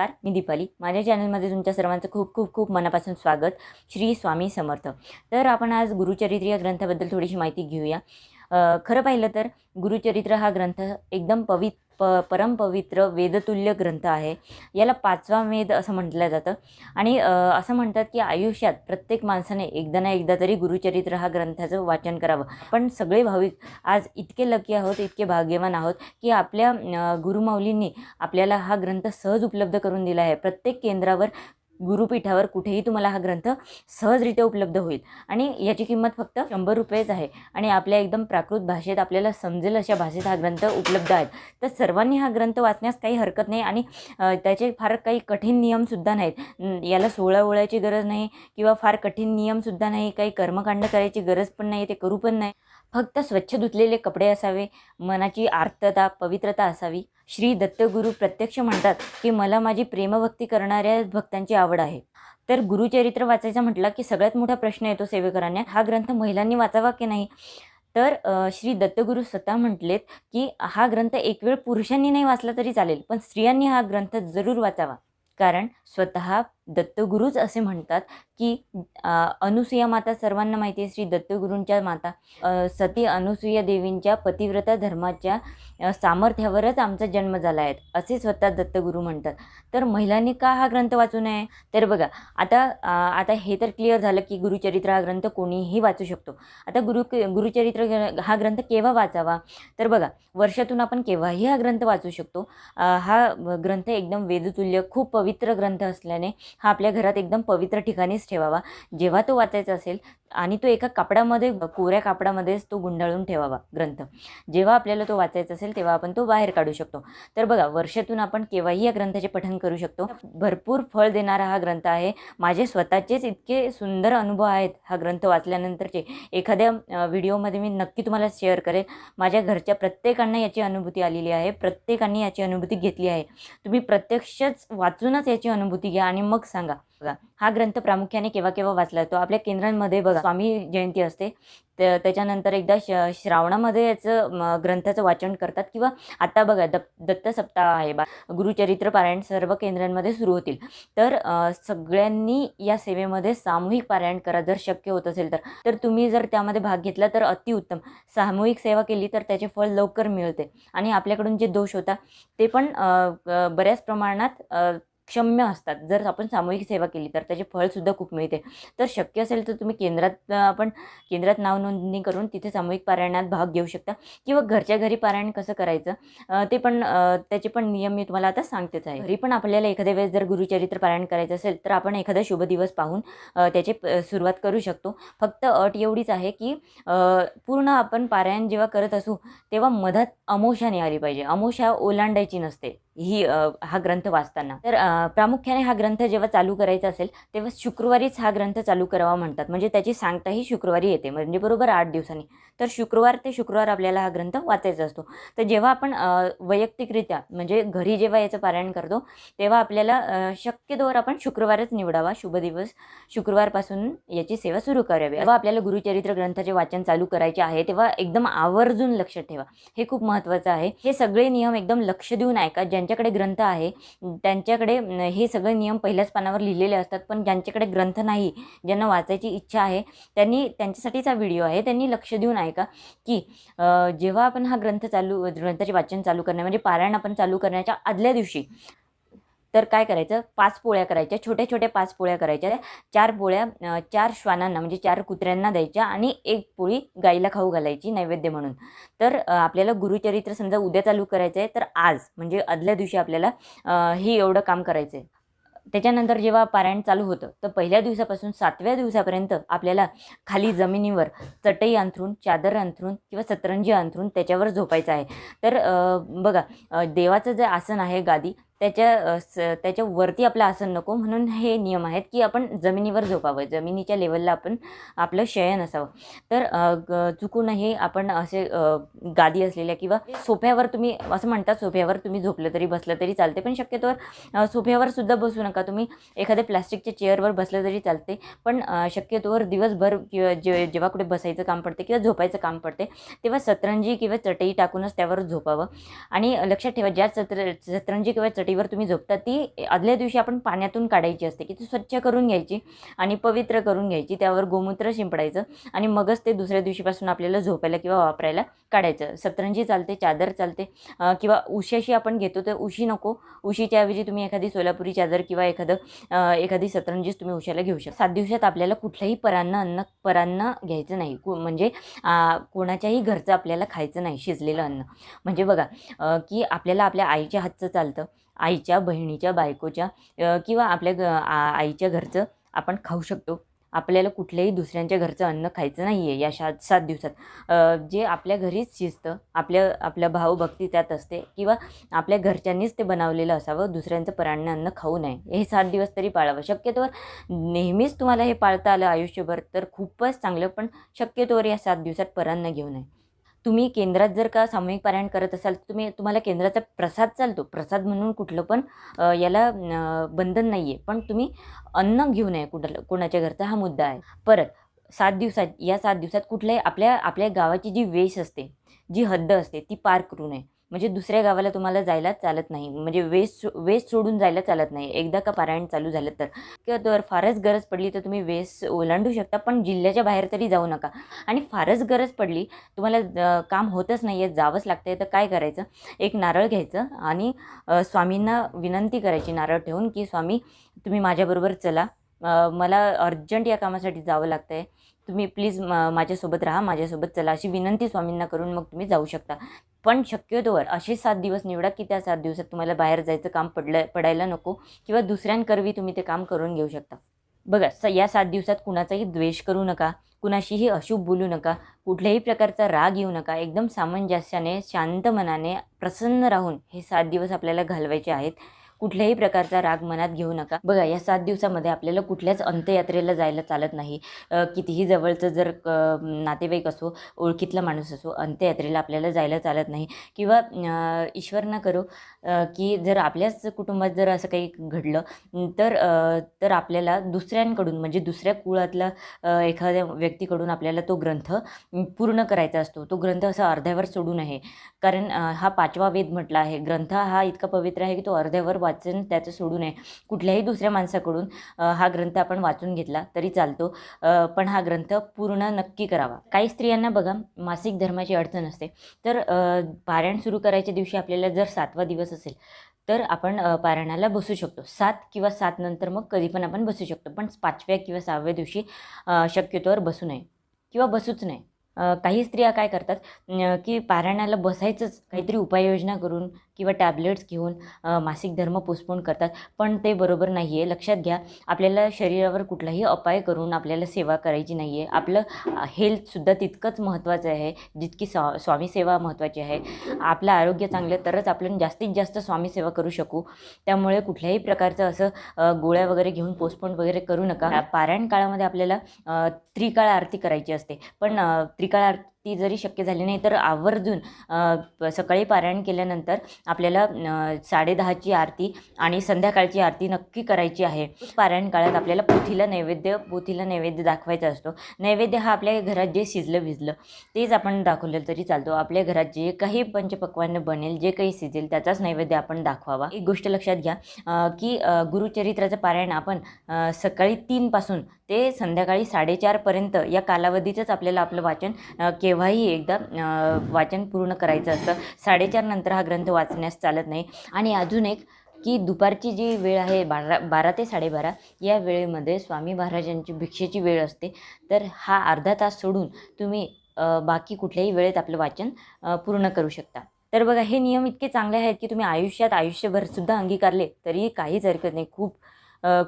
नमस्कार मी दीपाली. माझ्या चॅनलमध्ये तुमच्या सर्वांचं खूप खूप खूप मनापासून स्वागत. श्री स्वामी समर्थ. तर आपण आज गुरुचरित्र या ग्रंथाबद्दल थोडीशी माहिती घेऊया. खरं पाहिलं तर गुरुचरित्र हा ग्रंथ एकदम पवित्र प परमपवित्र वेदतुल्य ग्रंथ आहे. याला पाचवा वेद असं म्हटलं जातं. आणि असं म्हणतात की आयुष्यात प्रत्येक माणसाने एकदा ना एकदा तरी गुरुचरित्र हा ग्रंथाचं वाचन करावं. पण सगळे भाविक आज इतके लकी आहोत इतके भाग्यवान आहोत की आपल्या गुरुमाऊलींनी आपल्याला हा ग्रंथ सहज उपलब्ध करून दिला आहे. प्रत्येक केंद्रावर गुरुपीठावर कुठेही तुम्हाला हा ग्रंथ सहजरित्या उपलब्ध होईल. आणि याची किंमत फक्त शंभर रुपयेच आहे. आणि आपल्या एकदम प्राकृत भाषेत आपल्याला समजेल अशा भाषेत हा ग्रंथ उपलब्ध आहेत तर सर्वांनी हा ग्रंथ वाचण्यास काही हरकत नाही आणि त्याचे फार काही कठीण नियमसुद्धा नाहीत. याला सोळा ओळायची गरज नाही किंवा फार कठीण नियमसुद्धा नाही. काही कर्मकांड करायची गरज पण नाही ते करू पण नाही. फक्त स्वच्छ धुतलेले कपडे असावे मनाची आर्तता पवित्रता असावी. श्री दत्तगुरू प्रत्यक्ष म्हणतात की मला माझी प्रेमभक्ती करणाऱ्या भक्तांची आवड आहे. तर गुरुचरित्र वाचायचं म्हटलं की सगळ्यात मोठा प्रश्न येतो सेवेकरांना. हा ग्रंथ महिलांनी वाचावा की नाही? तर श्री दत्तगुरू स्वतः म्हटलेत की हा ग्रंथ एक वेळ पुरुषांनी नाही वाचला तरी चालेल पण स्त्रियांनी हा ग्रंथ जरूर वाचावा. कारण स्वतः दत्तगुरूच असे म्हणतात की अनुसुया अनुसूया माता सर्वांना माहिती आहे श्री दत्तगुरूंच्या माता सती अनुसूया देवींच्या पतिव्रता धर्माच्या सामर्थ्यावरच आमचा जन्म झाला आहे. असे स्वतः दत्तगुरू म्हणतात. तर महिलांनी का हा ग्रंथ वाचू नये? तर बघा आता आता हे तर क्लिअर झालं की गुरुचरित्र हा ग्रंथ कोणीही वाचू शकतो. आता गुरु गुरुचरित्र हा ग्रंथ केव्हा वाचावा? तर बघा वर्षातून आपण केव्हाही हा ग्रंथ वाचू शकतो. हा ग्रंथ एकदम वेदतुल्य खूप पवित्र ग्रंथ असल्याने हा आपल्या घरात एकदम पवित्र ठिकाणीच ठेवावा. जेव्हा तो वाचायचा असेल आणि तो एका कापडामध्ये कोऱ्या कापडामध्येच तो गुंडाळून ठेवावा ग्रंथ. जेव्हा आपल्याला तो वाचायचा असेल तेव्हा आपण तो बाहेर काढू शकतो. तर बघा वर्षातून आपण केव्हाही या ग्रंथाचे पठन करू शकतो. भरपूर फळ देणारा हा ग्रंथ आहे. माझे स्वतःचेच इतके सुंदर अनुभव आहेत हा ग्रंथ वाचल्यानंतरचे. एखाद्या व्हिडिओमध्ये मी नक्की तुम्हाला शेअर करेल. माझ्या घरच्या प्रत्येकांना याची अनुभूती आलेली आहे. प्रत्येकाने याची अनुभूती घेतली आहे. तुम्ही प्रत्यक्षच वाचूनच याची अनुभूती घ्या आणि मग सांगा. बघा हा ग्रंथ प्रामुख्याने केव्हा केव्हा वाचला जातो? आपल्या केंद्रांमध्ये बघा स्वामी जयंती असते. त्या- त्याच्यानंतर एकदा श श्रावणामध्ये याचं ग्रंथाचं वाचन करतात किंवा आता बघा दत्त दत्त सप्ताह आहे बा गुरुचरित्र पारायण सर्व केंद्रांमध्ये सुरू होतील. तर सगळ्यांनी या सेवेमध्ये सामूहिक पारायण करा जर शक्य होत असेल तर. तर तुम्ही जर त्यामध्ये भाग घेतला तर अतिउत्तम सामूहिक सेवा केली तर त्याचे फळ लवकर मिळते. आणि आपल्याकडून जे दोष होता ते पण बऱ्याच प्रमाणात क्षम्य असतात. जर आपण सामूहिक सेवा केली तर त्याचे फळसुद्धा खूप मिळते. तर शक्य असेल तर तुम्ही केंद्रात आपण केंद्रात नाव नोंदणी करून तिथे सामूहिक पारायणात भाग घेऊ शकता. किंवा घरच्या घरी पारायण कसं करायचं ते पण त्याचे पण नियम मी तुम्हाला आता सांगतेच आहे. घरी पण आपल्याला एखाद्या वेळेस जर गुरुचरित्र पारायण करायचं असेल तर आपण एखादा शुभ दिवस पाहून त्याचे सुरुवात करू शकतो. फक्त अट एवढीच आहे की पूर्ण आपण पारायण जेव्हा करत असू तेव्हा मधात अमोशा निघाली आली पाहिजे. अमोशा ओलांडायची नसते. ही हा ग्रंथ वाचताना. तर प्रामुख्याने हा ग्रंथ जेव्हा चालू करायचा असेल तेव्हा शुक्रवारीच हा ग्रंथ चालू करावा म्हणतात. म्हणजे त्याची सांगता ही शुक्रवारी येते. म्हणजे बरोबर आठ दिवसांनी. तर शुक्रवार ते शुक्रवार आपल्याला हा ग्रंथ वाचायचा असतो. तर जेव्हा आपण वैयक्तिकरित्या म्हणजे घरी जेव्हा याचं पारायण करतो तेव्हा आपल्याला शक्यतोवर आपण शुक्रवारच निवडावा. शुभ दिवस शुक्रवारपासून याची सेवा सुरू करावी. जेव्हा आपल्याला गुरुचरित्र ग्रंथाचे वाचन चालू करायचे आहे तेव्हा एकदम आवर्जून लक्ष ठेवा. हे खूप महत्त्वाचं आहे. हे सगळे नियम एकदम लक्ष देऊन ऐका ज्यांच्याकडे ग्रंथ आहे त्यांच्याकडे हे सगळे नियम पहिल्याच पानावर लिहिलेले असतात. पण ज्यांच्याकडे ग्रंथ नाही ज्यांना वाचायची इच्छा आहे त्यांनी त्यांच्यासाठीचा व्हिडिओ आहे. त्यांनी लक्ष देऊन ऐका की जेव्हा आपण हा ग्रंथ चालू ग्रंथाचे वाचन चालू करणे म्हणजे पारायण आपण चालू करण्याच्या आदल्या दिवशी तर काय करायचं? पाच पोळ्या करायच्या छोट्या छोट्या पाच पोळ्या करायच्या. चार पोळ्या चार श्वानांना म्हणजे चार कुत्र्यांना द्यायच्या आणि एक पोळी गाईला खाऊ घालायची नैवेद्य म्हणून. तर आपल्याला गुरुचरित्र समजा उद्या चालू करायचं आहे तर आज म्हणजे आदल्या दिवशी आपल्याला ही हे एवढं काम करायचं आहे त्याच्यानंतर जेव्हा पारायण चालू होतं तर पहिल्या दिवसापासून सातव्या दिवसापर्यंत आपल्याला खाली जमिनीवर चटई अंथरून चादर अंथरून किंवा सतरंजी अंथरून त्याच्यावर झोपायचं आहे. तर बघा देवाचं जे आसन आहे गादी त्याच्या स त्याच्या वरती आपलं आसन नको म्हणून हे नियम आहेत की आपण जमिनीवर झोपावं. जमिनीच्या लेवलला आपण आपलं शयन असावं. तर चुकूनही आपण असे गादी असलेल्या किंवा सोफ्यावर तुम्ही असं म्हणतात सोफ्यावर तुम्ही झोपलं तरी बसलं तरी चालते. पण शक्यतोवर सोफ्यावर सुद्धा बसू नका. तुम्ही एखाद्या प्लास्टिकच्या चेअरवर बसलं तरी चालते. पण शक्यतोवर दिवसभर किंवा जे जेव्हा कुठे बसायचं काम पडते किंवा झोपायचं काम पडते तेव्हा सतरंजी किंवा चटई टाकूनच त्यावर झोपावं. आणि लक्षात ठेवा ज्या सत्र सतरंजी किंवा चटई खाटीवर तुम्ही झोपता ती आदल्या दिवशी आपण पाण्यातून काढायची असते की ती स्वच्छ करून घ्यायची आणि पवित्र करून घ्यायची त्यावर गोमूत्र शिंपडायचं आणि मगच ते दुसऱ्या दिवशीपासून आपल्याला झोपायला किंवा वापरायला काढायचं. सतरंजी चालते चादर चालते किंवा उशाशी आपण घेतो तर उशी नको. उशीच्या ऐवजी तुम्ही एखादी सोलापुरी चादर किंवा एखादं एखादी सतरंजीच तुम्ही उशाला घेऊ शकता. सात दिवसात आपल्याला कुठलंही परान्न अन्न परान्न घ्यायचं नाही. कु म्हणजे कोणाच्याही घरचं आपल्याला खायचं नाही शिजलेलं अन्न. म्हणजे बघा की आपल्याला आपल्या आईच्या हातचं चालतं आईच्या बहिणीच्या बायकोच्या किंवा आपल्या ग आईच्या घरचं आपण खाऊ शकतो. आपल्याला कुठल्याही दुसऱ्यांच्या घरचं अन्न खायचं नाही आहे या शा सात दिवसात. जे आपल्या घरीच शिजतं आपल्या आपल्या भावभक्ती त्यात असते किंवा आपल्या घरच्यांनीच ते बनवलेलं असावं दुसऱ्यांचं परान्न अन्न खाऊ नये. हे सात दिवस तरी पाळावं. शक्यतोवर नेहमीच तुम्हाला हे पाळता आलं आयुष्यभर तर खूपच चांगलं पण शक्यतोवर या सात दिवसात परान्न घेऊ नये. तुम्ही केंद्रात जर का सामूहिक पारायण करत असाल तर तुम्ही तुम्हाला केंद्राचा प्रसाद चालतो. प्रसाद म्हणून कुठलं पण याला बंधन नाही आहे पण तुम्ही अन्न घेऊ नये कुठलं कोणाच्या घरचा हा मुद्दा आहे. परत सात दिवसात या सात दिवसात कुठल्याही आपल्या आपल्या गावाची जी वेश असते जी हद्द असते ती पार करू नये. म्हणजे दुसऱ्या गावाला तुम्हाला जायला चालत नाही. म्हणजे वेस्ट सो- सोडून जायला चालत नाही. एकदा का पारायण चालू झालं तर. किंवा तर फारच गरज पडली तर तुम्ही वेस ओलांडू शकता पण जिल्ह्याच्या बाहेर तरी जाऊ नका. आणि फारच गरज पडली तुम्हाला काम होतच नाही आहे जावंच लागतं आहे तर काय करायचं? एक नारळ घ्यायचं आणि स्वामींना विनंती करायची नारळ ठेवून की स्वामी तुम्ही माझ्याबरोबर चला. मला अर्जंट या कामासाठी जावं लागतं आहे तुम्ही प्लीज माझ्यासोबत राहा माझ्यासोबत चला. अशी विनंती स्वामींना करून मग तुम्ही जाऊ शकता. पण शक्यतोवर असे सात दिवस निवडा की त्या सात दिवसात तुम्हाला बाहेर जायचं काम पडलं पडायला नको किंवा दुसऱ्यांकरवी तुम्ही ते काम करून घेऊ शकता. बघा स या सात दिवसात कुणाचाही द्वेष करू नका कुणाशीही अशुभ बोलू नका कुठल्याही प्रकारचा राग येऊ नका. एकदम सामंजस्याने शांत मनाने प्रसन्न राहून हे सात दिवस आपल्याला घालवायचे आहेत. कुठल्याही प्रकारचा राग मनात घेऊ नका. बघा या सात दिवसामध्ये आपल्याला कुठल्याच अंत्ययात्रेला जायला चालत नाही. कितीही जवळचं जर नातेवाईक असो ओळखीतला माणूस असो अंत्ययात्रेला आपल्याला जायला चालत नाही. किंवा ईश्वर ना करो की जर आपल्याच कुटुंबात जर असं काही घडलं तर तर आपल्याला दुसऱ्यांकडून म्हणजे दुसऱ्या कुळातला एखाद्या व्यक्तीकडून आपल्याला तो ग्रंथ पूर्ण करायचा असतो. तो ग्रंथ असा अर्ध्यावर सोडू नये. कारण हा पाचवा वेद म्हटला आहे. ग्रंथ हा इतका पवित्र आहे की तो अर्ध्यावर वाचन त्याचं सोडू नये. कुठल्याही दुसऱ्या माणसाकडून हा ग्रंथ आपण वाचून घेतला तरी चालतो. पण हा ग्रंथ पूर्ण नक्की करावा. काही स्त्रियांना बघा मासिक धर्माची अडचण असते. तर पारायण सुरू करायच्या दिवशी आपल्याला जर सातवा दिवस असेल तर आपण पारायणाला बसू शकतो. सात किंवा सात नंतर मग कधी पण आपण बसू शकतो. पण पाचव्या किंवा सहाव्या दिवशी शक्यतोवर बसू नये किंवा बसूच नये. काही स्त्रिया काय करतात की पारायणाला बसायचंच. काहीतरी उपाययोजना करून किंवा टॅबलेट्स घेऊन मासिक धर्म पोस्टपोन करतात. पण ते बरोबर नाही आहे लक्षात घ्या आपल्याला शरीरावर कुठलाही अपाय करून आपल्याला सेवा करायची नाही आहे आपलं हेल्थसुद्धा तितकंच महत्त्वाचं आहे जितकी स्वा स्वामी सेवा महत्त्वाची आहे. आपलं आरोग्य चांगलं तरच आपण जास्तीत जास्त स्वामी सेवा करू शकू. त्यामुळे कुठल्याही प्रकारचं असं गोळ्या वगैरे घेऊन पोस्टपोन वगैरे करू नका. पारायण काळामध्ये आपल्याला त्रिकाळ आरती करायची असते. पण त्रिकाळ आरती ती जरी शक्य झाली नाही तर आवर्जून प- सकाळी पारायण केल्यानंतर आपल्याला साडेदहाची आरती आणि संध्याकाळची आरती नक्की करायची आहे. पारायण काळात आपल्याला पोथीला नैवेद्य पोथीला नैवेद्य दाखवायचा असतो. नैवेद्य हा आपल्या घरात जे शिजलं भिजलं तेच आपण दाखवलं तरी चालतो. आपल्या घरात जे काही पंचपक्वान बनेल जे काही शिजेल त्याचाच नैवेद्य आपण दाखवावा. एक गोष्ट लक्षात घ्या की गुरुचरित्राचं पारायण आपण सकाळी तीनपासून ते संध्याकाळी साडेचारपर्यंत या कालावधीतच आपल्याला आपलं वाचन के केव्हाही एकदा वाचन पूर्ण करायचं असतं. साडेचार नंतर हा ग्रंथ वाचण्यास चालत नाही. आणि अजून एक की दुपारची जी वेळ आहे बारा बारा ते साडेबारा या वेळेमध्ये स्वामी महाराजांची भिक्षेची वेळ असते. तर हा अर्धा तास सोडून तुम्ही बाकी कुठल्याही वेळेत आपलं वाचन पूर्ण करू शकता. तर बघा हे नियम इतके चांगले आहेत की तुम्ही आयुष्यात आयुष्यभर सुद्धा अंगीकारले तरी काहीच हरकत नाही. खूप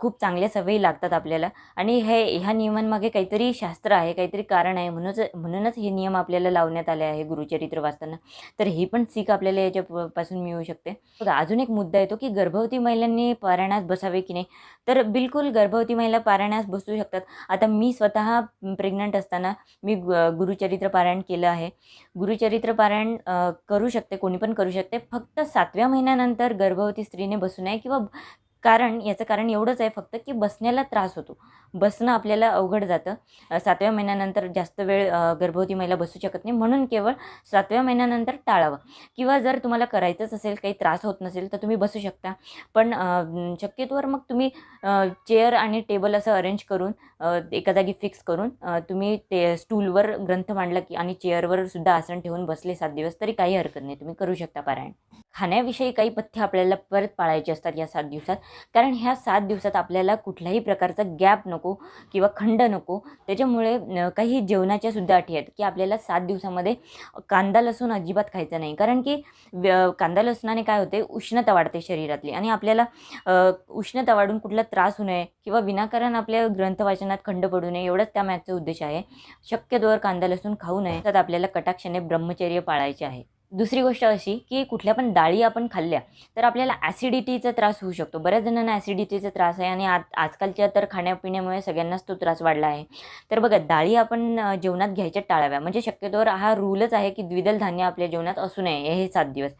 खूप चांगल्या सवयी लागतात आपल्याला. आणि हे ह्या नियमांमागे काहीतरी शास्त्र आहे काहीतरी कारण आहे म्हणूनच म्हणूनच हे नियम आपल्याला लावण्यात आले आहे गुरुचरित्र वाचताना. तर ही पण सीख आपल्याला याच्यापासून मिळू शकते. बघा अजून एक मुद्दा येतो की गर्भवती महिलांनी पारायणास बसावे की नाही? तर बिलकुल गर्भवती महिला पारायणास बसू शकतात. आता मी स्वतः प्रेग्नंट असताना मी गुरुचरित्र पारायण केलं आहे. गुरुचरित्र पारायण करू शकते कोणी पण करू शकते. फक्त सातव्या महिन्यानंतर गर्भवती स्त्रीने बसू नये किंवा कारण याचं कारण एवढंच आहे फक्त की बसण्याला त्रास होतो. बसणं आपल्याला अवघड जातं. सातव्या महिन्यानंतर जास्त वेळ गर्भवती महिला बसू शकत नाही. म्हणून केवळ सातव्या महिन्यानंतर टाळावं. किंवा जर तुम्हाला करायचंच असेल काही त्रास होत नसेल तर तुम्ही बसू शकता. पण शक्यतोवर मग तुम्ही चेअर आणि टेबल असं अरेंज करून एका जागी फिक्स करून तुम्ही ते स्टूलवर ग्रंथ मांडला की आणि चेअरवर सुद्धा आसन ठेवून बसले सात दिवस तरी काही हरकत नाही. तुम्ही करू शकता पारायण. खाण्याविषयी काही पथ्य आपल्याला परत पाळायचे असतात या सात दिवसात. कारण ह्या सात दिवसात आपल्याला कुठल्याही प्रकारचा गॅप नको किंवा खंड नको. त्याच्यामुळे काही जेवणाच्या सुद्धा अटी आहेत की आपल्याला सात दिवसामध्ये कांदा लसूण अजिबात खायचा नाही. कारण की व्य- कांदा लसणाने काय होते? उष्णता वाढते शरीरातली आणि आपल्याला उष्णता वाढून कुठला त्रास होऊ नये किंवा विनाकारण आपल्या ग्रंथवाचनात खंड पडू नये एवढंच त्यामागचा उद्देश आहे. शक्यतोवर कांदा लसूण खाऊ नये. तर आपल्याला कटाक्षाने ब्रह्मचर्य पाळायचे आहे. दुसरी गोष्ट अशी की कुठल्या पण डाळी आपण खाल्ल्या तर आपल्याला ॲसिडिटीचा त्रास होऊ शकतो. बऱ्याच जणांना ॲसिडिटीचा त्रास आहे आणि आज आजकालच्या तर खाण्यापिण्यामुळे सगळ्यांनाच तो त्रास वाढला आहे. तर बघा डाळी आपण जेवणात घ्यायच्या टाळाव्या. म्हणजे शक्यतोवर हा रूलच आहे की द्विदल धान्य आपल्या जेवणात असू नये हे सात दिवस.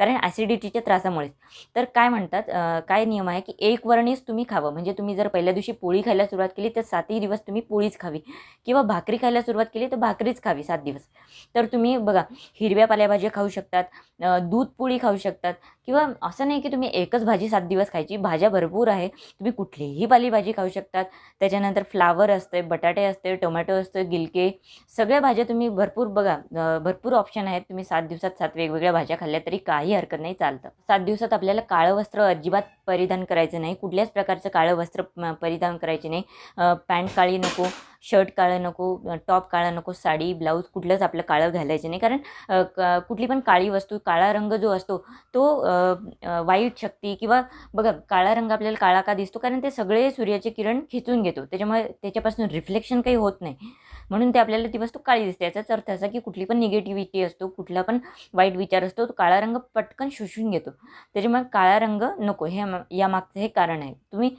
कारण ॲसिडिटीच्या त्रासामुळे तर काय म्हणतात काय नियम आहे की एक वर्णीच तुम्ही खावं. म्हणजे तुम्ही जर पहिल्या दिवशी पोळी खायला सुरुवात केली तर सातही दिवस तुम्ही पोळीच खावी. किंवा भाकरी खायला सुरुवात केली तर भाकरीच खावी सात दिवस. तर तुम्ही बघा हिरव्या पालेभाज्या खाऊ शकतात दूध पोळी खाऊ शकतात. किंवा असं नाही की तुम्ही एकच भाजी सात दिवस खायची भाज्या भरपूर आहे. तुम्ही कुठलीही पालेभाजी खाऊ शकतात. त्याच्यानंतर फ्लावर असते बटाटे असते टोमॅटो असतं गिलके. सगळ्या भाज्या तुम्ही भरपूर बघा भरपूर ऑप्शन आहेत. तुम्ही सात दिवसात सात वेगवेगळ्या भाज्या खाल्ल्या तरी काही काही हरकत नाही चालतं. सात दिवसात आपल्याला काळं वस्त्र अजिबात परिधान करायचं नाही कुठल्याच प्रकारचं काळं वस्त्र परिधान करायचे नाही. पॅन्ट काळी नको शर्ट काळं नको टॉप काळा नको साडी ब्लाऊज कुठलंच आपलं काळं घालायचं नाही. कारण क- कुठली पण काळी वस्तू काळा रंग जो असतो तो वाईट शक्ती किंवा बघा काळा रंग आपल्याला काळा का दिसतो कारण ते सगळे सूर्याचे किरण खिचून घेतो. त्याच्यामुळे त्याच्यापासून रिफ्लेक्शन काही होत नाही. म्हणून ते आपल्याला ती वस्तू काळी दिसते. याचाच अर्थ असा की कुठली पण निगेटिव्हिटी असतो कुठला पण वाईट विचार असतो तो काळा रंग पटकन शोषून घेतो. त्याच्यामुळे काळा रंग नको. हे यामागचं हे कारण आहे. तुम्ही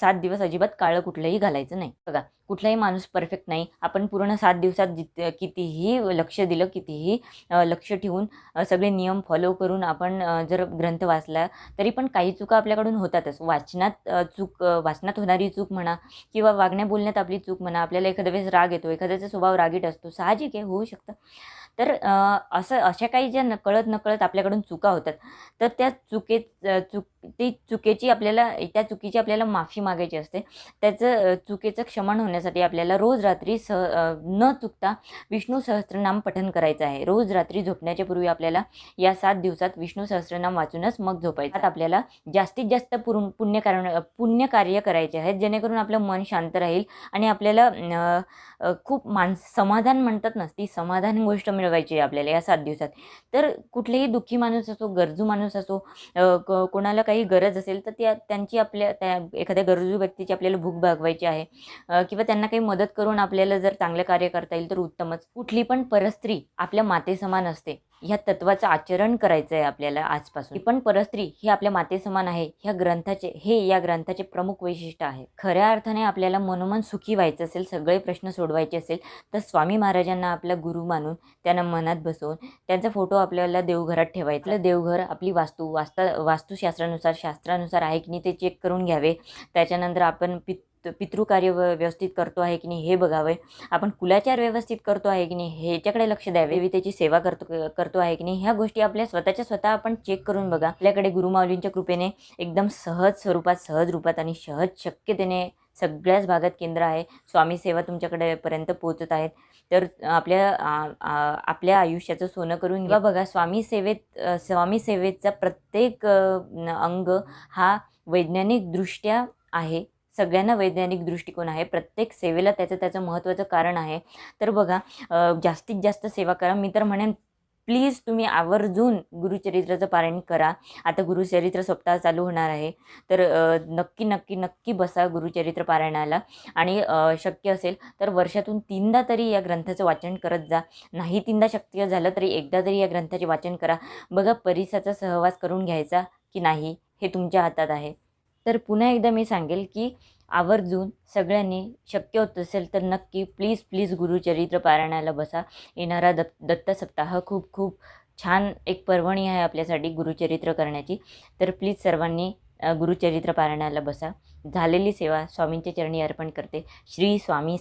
सात दिवस अजिबात काळं कुठलंही घालायचं नाही. बघा कुठलाही माणूस परफेक्ट नाही. आपण पूर्ण सात दिवसात जित कितीही लक्ष दिलं कितीही लक्ष ठेवून सगळे नियम फॉलो करून आपण जर ग्रंथ वाचला तरी पण काही चुका आपल्याकडून होतातच. वाचनात चूक वाचनात होणारी चूक म्हणा किंवा वागण्या बोलण्यात आपली चूक म्हणा आपल्याला एखादं वेळेस राग येतो. एखाद्याचा स्वभाव रागीट असतो. साहजिक आहे होऊ शकतं. तर असं अशा काही ज्या नकळत नकळत आपल्याकडून चुका होतात तर त्या चुके चुक ती चुकीची आपल्याला त्या चुकीची आपल्याला माफी मागायची असते. त्याचं चुकीचं क्षमण होण्यासाठी आपल्याला रोज रात्री सह न चुकता विष्णू सहस्त्रनाम पठन करायचं आहे. रोज रात्री झोपण्याच्या पूर्वी आपल्याला या सात दिवसात विष्णू सहस्त्रनाम वाचूनच मग झोपायचं आपल्याला जास्तीत जास्त पुरु पुण्यकारण पुण्यकार्य करायचे आहेत जेणेकरून आपलं मन शांत राहील आणि आपल्याला खूप मानस समाधान म्हणतात ना ती समाधान गोष्ट मिळवायची आहे आपल्याला या सात दिवसात. तर कुठलेही दुःखी माणूस असो गरजू माणूस असो कोणाला काही गरज असेल तर त्या त्यांची आपल्या त्या एखाद्या गरजू व्यक्तीची आपल्याला भूक भागवायची आहे. किंवा त्यांना काही मदत करून आपल्याला जर चांगलं कार्य करता येईल तर उत्तमच. कुठली पण परस्त्री आपल्या मातेसमान असते. ह्या तत्वाचं आचरण करायचं आहे आपल्याला आजपासून. पण परस्त्री ही आपल्या मातेसमान आहे. ह्या ग्रंथाचे हे या ग्रंथाचे प्रमुख वैशिष्ट्य आहे. खऱ्या अर्थाने आपल्याला मनोमन सुखी व्हायचं असेल सगळे प्रश्न सोडवायचे असेल तर स्वामी महाराजांना आपला गुरु मानून त्यांना मनात बसवून त्यांचा फोटो आपल्याला देवघरात ठेवायचा. देवघर आपली वास्तू वास्ता वास्तुशास्त्रानुसार शास्त्रानुसार आहे की नाही ते चेक करून घ्यावे. त्याच्यानंतर आपण पित पितृकार्य व्यवस्थित करतो आहे की नाही हे बघावे. आपण कुलाचार व्यवस्थित करतो आहे की नाही ह्याच्याकडे लक्ष द्यावे. देवी त्याची सेवा करतो करतो आहे की नाही ह्या गोष्टी आपल्या स्वतःच्या स्वतः आपण चेक करून बघा. आपल्याकडे गुरुमाऊलींच्या कृपेने एकदम सहज स्वरूपात सहज रूपात आणि सहज शक्यतेने सगळ्याच भागात केंद्र आहे. स्वामी सेवा तुमच्याकडे पर्यंत पोहोचत आहेत. तर आपल्या आपल्या आयुष्याचं सोनं करून किंवा बघा. स्वामी सेवेत स्वामी सेवेचा प्रत्येक अंग हा वैज्ञानिकदृष्ट्या आहे. सगळ्यांना वैज्ञानिक दृष्टिकोन आहे प्रत्येक सेवेला त्याचं त्याचं महत्त्वाचं कारण आहे. तर बघा जास्तीत जास्त सेवा करा. मी तर म्हणेन प्लीज तुम्ही आवर्जून गुरुचरित्राचं पारायण करा. आता गुरुचरित्र सप्ताह चालू होणार आहे. तर नक्की नक्की नक्की बसा गुरुचरित्र पारायणाला. आणि शक्य असेल तर वर्षातून तीनदा तरी या ग्रंथाचं वाचन करत जा. नाही तीनदा शक्य झालं तरी एकदा तरी या ग्रंथाचे वाचन करा. बघा परिसाचा सहवास करून घ्यायचा की नाही हे तुमच्या हातात आहे. तर पुन्हा एकदा मी सांगेल की आवर्जून सगळ्यांनी शक्य होत असेल तर नक्की प्लीज प्लीज गुरुचरित्र पारायणाला बसा. येणारा दत्त दत्त सप्ताह खूप खूप छान एक पर्वणी आहे आपल्यासाठी गुरुचरित्र करण्याची. तर प्लीज सर्वांनी गुरुचरित्र पारायणाला बसा. झालेली सेवा स्वामींच्या चरणी अर्पण करते. श्री स्वामी